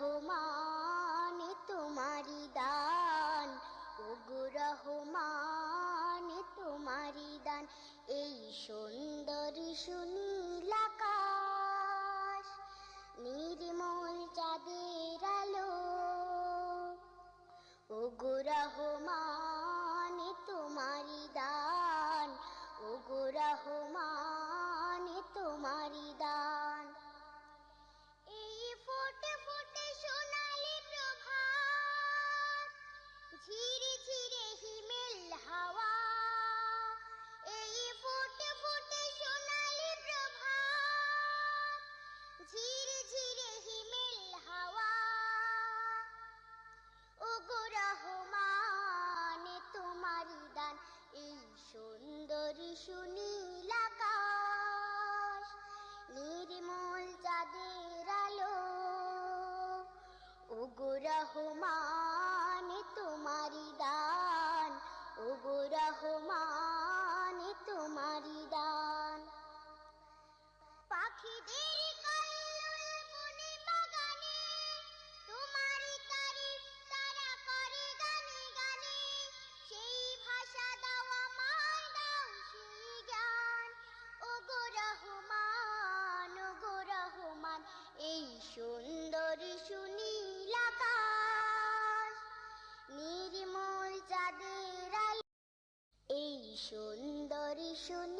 রহমান, তোমারি দান। ওগো রহমান, তোমারি দান। এই সুন্দর সুনীলাকাশ নির্মল চাঁদের আলো। ওগো রহমান শুনি এই সুন্দরী সুনীল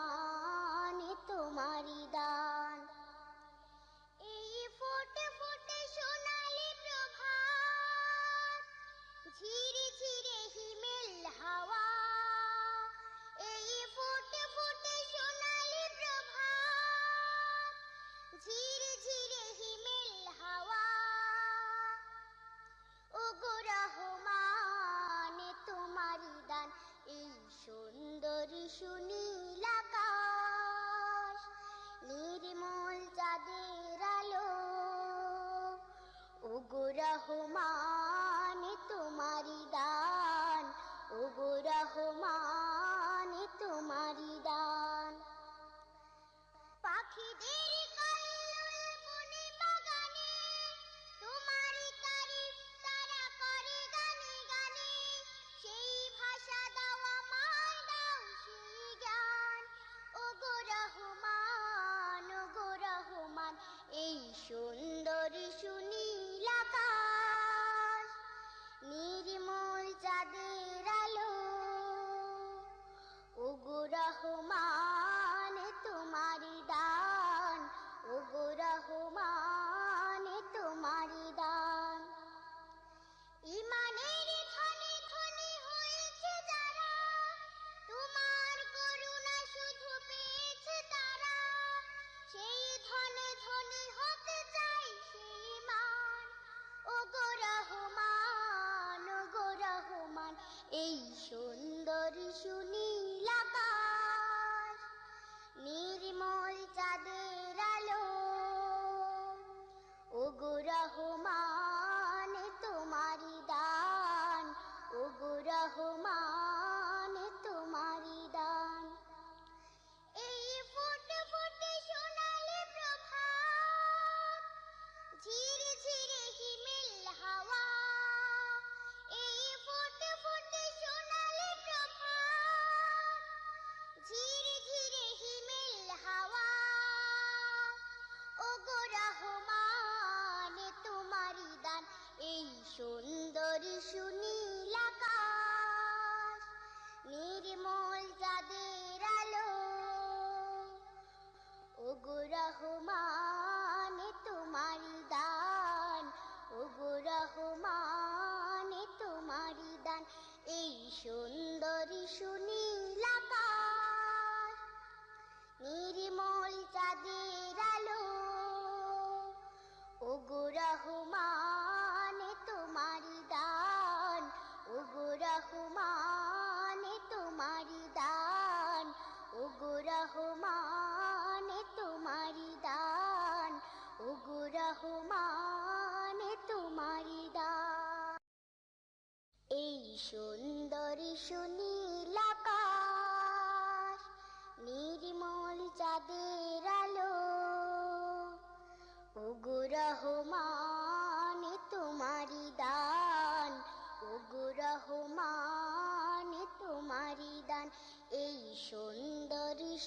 সুন্দর